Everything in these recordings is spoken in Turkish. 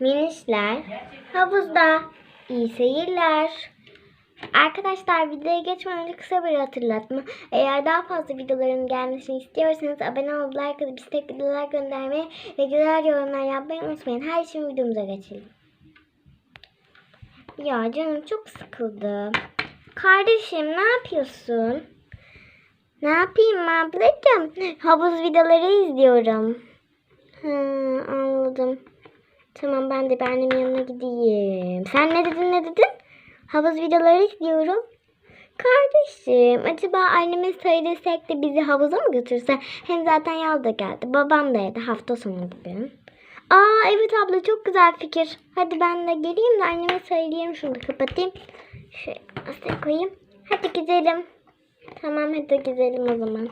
Minişler havuzda. İyi seyirler. Arkadaşlar videoya geçmeden önce kısa bir hatırlatma. Eğer daha fazla videoların gelmesini istiyorsanız abone olup like atıp istek videolar göndermeyi ve güzel yorumlar yapmayı unutmayın. Hadi şimdi videomuza geçelim. Ya canım çok sıkıldı. Kardeşim ne yapıyorsun? Ne yapayım ablacığım? Havuz videoları izliyorum. Hı, anladım. Tamam ben de bir annemin yanına gideyim. Sen ne dedin ne dedin? Havuz videoları izliyorum. Kardeşim acaba anneme söylesek de bizi havuza mı götürse? Hem zaten yaz da geldi. Babam da evde hafta sonu bugün. Aa evet abla çok güzel fikir. Hadi ben de geleyim de anneme söyleyeyim. Şunu da kapatayım. Şöyle masaya koyayım. Hadi gidelim. Tamam hadi gidelim o zaman.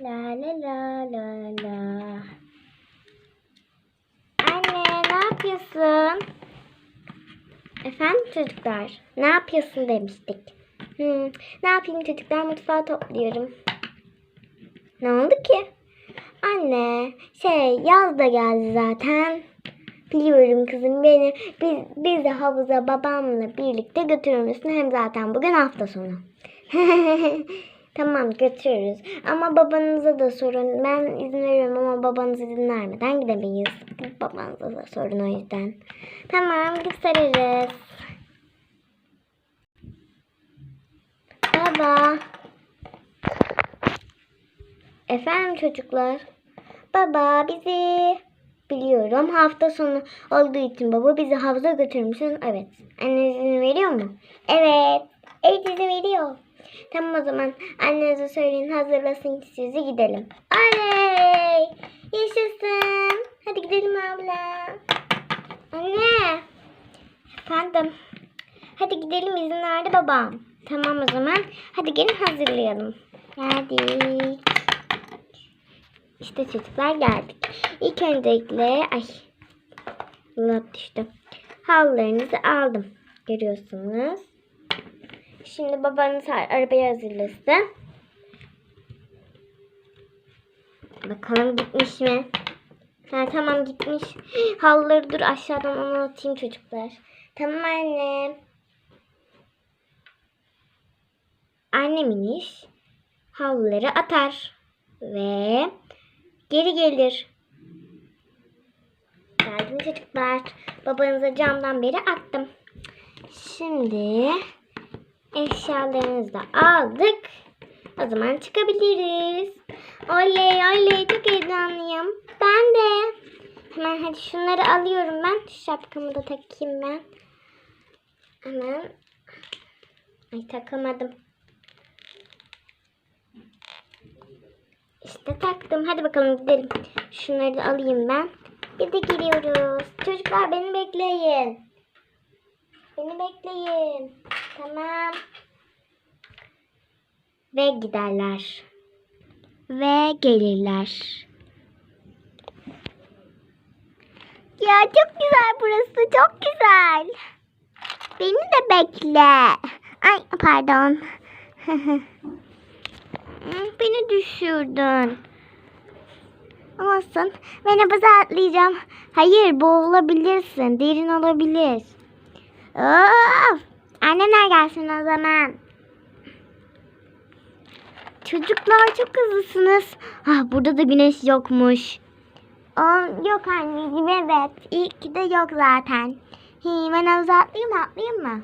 La la la la la. Anne ne yapıyorsun? Efendim çocuklar? Ne yapıyorsun demiştik. Hmm, ne yapayım çocuklar mutfağı topluyorum. Ne oldu ki? Anne şey yaz da geldi zaten. Biliyorum kızım beni biz, biz de havuza babamla birlikte götürür müsün? Hem zaten bugün hafta sonu. tamam götürürüz. Ama babanıza da sorun. Ben izin veriyorum ama babanız izin vermeden gidemeyiz. Babanıza da sorun o yüzden. Tamam gösteririz. Baba. Efendim çocuklar. Baba bizi biliyorum hafta sonu olduğu için baba bizi havuza götürür müsün? Evet. Anne izin veriyor mu? Evet. Evet izin veriyor. Tamam o zaman annenize söyleyin hazırlasın ki sizi gidelim. Oley! Yaşasın. Hadi gidelim abla. Anne. Efendim. Hadi gidelim izin verdi babam. Tamam o zaman. Hadi gelin hazırlayalım. Geldik. İşte çocuklar geldik. İlk öncelikle ay lap düştü. Havlularınızı aldım. Görüyorsunuz. Şimdi babanız arabayı hazırlasın. Bakalım gitmiş mi? Ha, tamam gitmiş. Havluları dur aşağıdan onu atayım çocuklar. Tamam anne. Annemin iş havluları atar ve geri gelir. Geldim çocuklar. Babanıza camdan beri attım. Şimdi eşyalarınızı da aldık. O zaman çıkabiliriz. Oley oley çok heyecanlıyım. Ben de. Hemen hadi şunları alıyorum ben. Şapkamı da takayım ben. Hemen. Ay takamadım. İşte taktım. Hadi bakalım gidelim. Şunları da alayım ben. Biz de geliyoruz. Çocuklar beni bekleyin. Beni bekleyin. Tamam. Ve giderler. Ve gelirler. Ya çok güzel burası. Çok güzel. Beni de bekle. Ay pardon. Beni düşürdün. Olsun. Ben havuza atlayacağım. Hayır boğulabilirsin. Derin olabilir. Of! Annemler gelsin o zaman. Çocuklar çok hızlısınız. Ah, burada da güneş yokmuş. Aa, yok anneciğim evet. Ki de yok zaten. Hi, ben havuza atlayayım mı?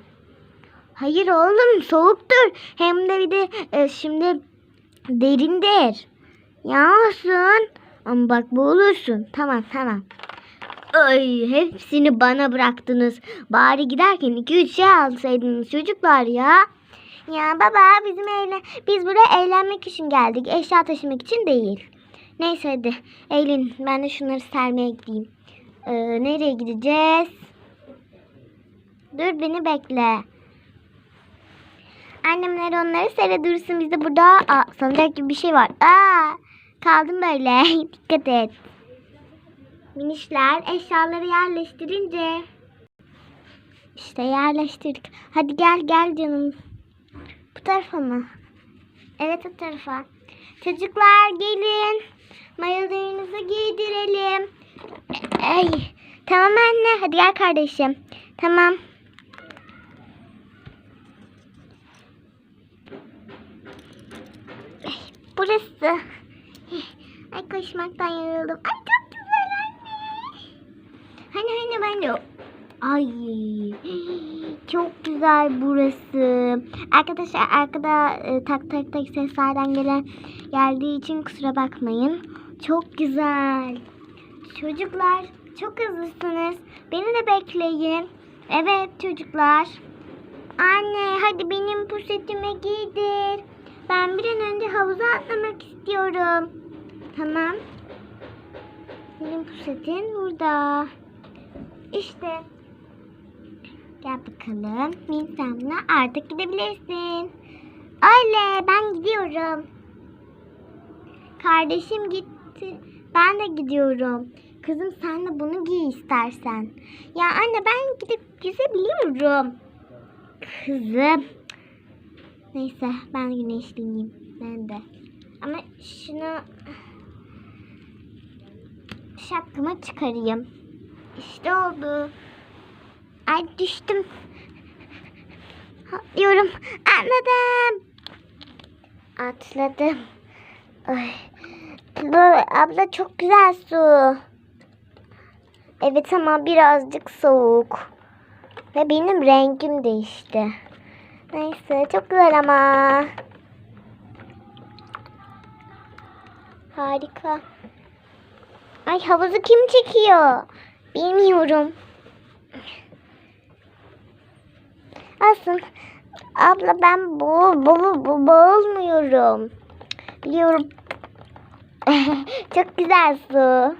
Hayır oğlum soğuktur. Hem de bir de e, şimdi derindir. Yağsın. Ama bak boğulursun. Tamam tamam. Ay hepsini bana bıraktınız. Bari giderken iki üç şey alsaydınız çocuklar ya. Ya baba bizim eğlen biz buraya eğlenmek için geldik. Eşya taşımak için değil. Neyse hadi. Eylin ben de şunları sermeye gideyim. Ee, nereye gideceğiz? Dur beni bekle. Annemler onları sere dursun. Biz de burada aa, sanacak gibi bir şey var. Aa, kaldım böyle. Dikkat et. Minişler eşyaları yerleştirince. İşte yerleştirdik. Hadi gel gel canım. Bu tarafa mı? Evet o tarafa. Çocuklar gelin. Mayolarınızı giydirelim. Ay. Tamam anne. Hadi gel kardeşim. Tamam. Ay, burası. Ay koşmaktan yoruldum. Ay Hani ben de Ay çok güzel burası. Arkadaşlar arkada e, tak tak tak seslerden gelen geldiği için kusura bakmayın. Çok güzel. Çocuklar çok hızlısınız. Beni de bekleyin. Evet çocuklar. Anne hadi benim pusetimi giydir. Ben bir an önce havuza atlamak istiyorum. Tamam. Benim pusetin burada. İşte. Gel bakalım. Nisan'la artık gidebilirsin. Öyle ben gidiyorum. Kardeşim gitti. Ben de gidiyorum. Kızım sen de bunu giy istersen. Ya anne ben gidip yüzebiliyorum. Kızım. Neyse ben güneşliyim. Ben de. Ama şunu şapkamı çıkarayım. İşte oldu. Ay düştüm. Atlıyorum. Atladım. Atladım. Ay. Bu abla çok güzel su. Evet ama birazcık soğuk. Ve benim rengim değişti. Neyse çok güzel ama. Harika. Ay havuzu kim çekiyor? Bilmiyorum. Aslında abla ben bu bu bu boğulmuyorum. Biliyorum. Çok güzel su.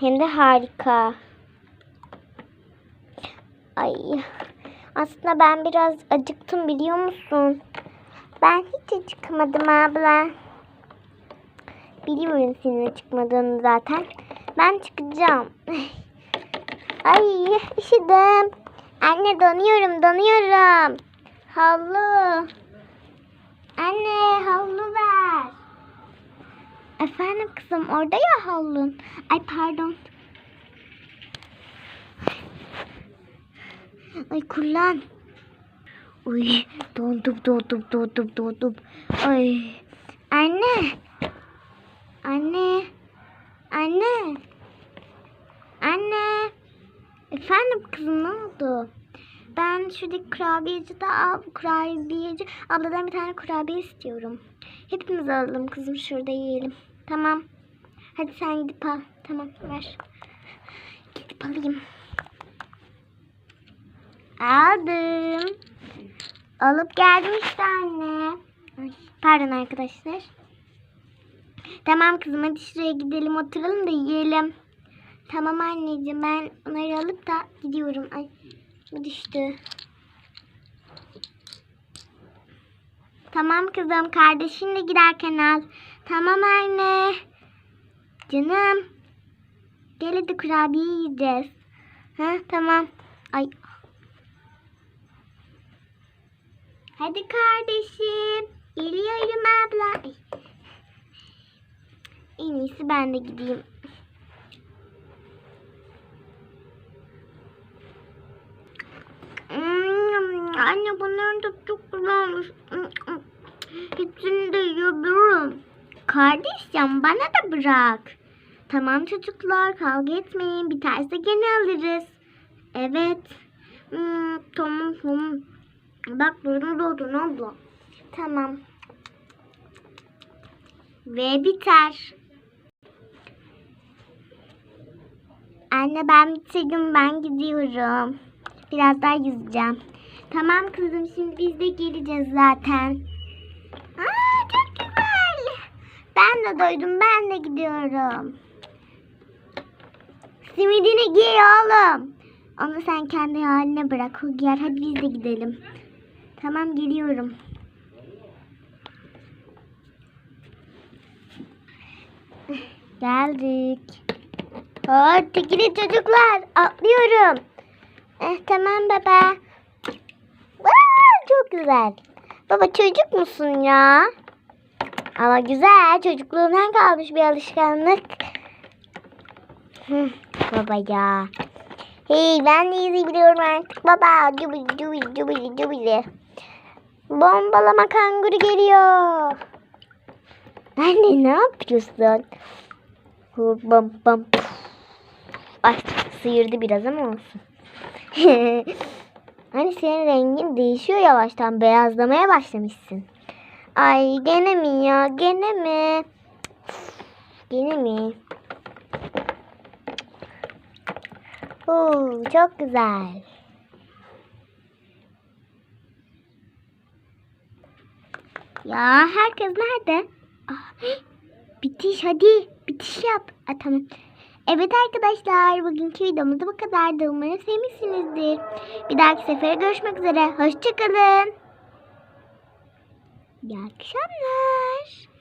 Hem de harika. Ay. Aslında ben biraz acıktım biliyor musun? Ben hiç acıkmadım abla. Biliyorum senin acıkmadığını zaten. Ben çıkacağım. Ay üşüdüm. Anne donuyorum donuyorum. Havlu. Anne havlu ver. Efendim kızım orada ya havlun. Ay pardon. Ay kullan. Uy dondum dondum dondum dondum. Ay. Anne. Anne. Anne. Anne. Efendim kızım ne oldu? Ben şuradaki kurabiyecide al, kurabiyeci abladan bir tane kurabiye istiyorum. Hepimiz alalım kızım şurada yiyelim. Tamam. Hadi sen gidip al. Tamam ver. Gidip alayım. Aldım. Alıp geldim işte anne. Pardon arkadaşlar. Tamam kızım hadi şuraya gidelim oturalım da yiyelim. Tamam anneciğim ben onları alıp da gidiyorum. Ay bu düştü. Tamam kızım kardeşinle giderken al. Tamam anne. Canım. Gel hadi kurabiye yiyeceğiz. Ha tamam. Ay. Hadi kardeşim. Geliyorum abla. Ay. En iyisi ben de gideyim. Anne bunların da çok güzelmiş. Hepsini de yiyebilirim. Kardeşim bana da bırak. Tamam çocuklar kavga etmeyin. Biterse gene alırız. Evet. Hmm, tamam tamam. Bak durum oldu abla. Tamam. Ve biter. Anne ben bitirdim ben gidiyorum. Biraz daha yüzeceğim. Tamam kızım şimdi biz de geleceğiz zaten. Aa, çok güzel. Ben de doydum ben de gidiyorum. Simidini giy oğlum. Onu sen kendi haline bırak. Giyer. Hadi biz de gidelim. Tamam geliyorum. Geldik. Hadi gidin çocuklar. Atlıyorum. Eh, tamam baba. Aa, çok güzel. Baba çocuk musun ya? Ama güzel. Çocukluğumdan kalmış bir alışkanlık. Hı, baba ya. Hey ben de yüzebiliyorum artık baba. Cubili cubili cubili cubili. Bombalama kanguru geliyor. Anne ne yapıyorsun? Bam bam. Ay sıyırdı biraz ama olsun. hani senin rengin değişiyor yavaştan. Beyazlamaya başlamışsın. Ay gene mi ya? Gene mi? Gene mi? Oo, çok güzel. Ya herkes nerede? Ah, bitiş hadi. Bitiş yap. Ah, tamam. Evet arkadaşlar bugünkü videomuz bu kadardı. Umarım sevmişsinizdir. Bir dahaki sefere görüşmek üzere. Hoşçakalın. İyi akşamlar.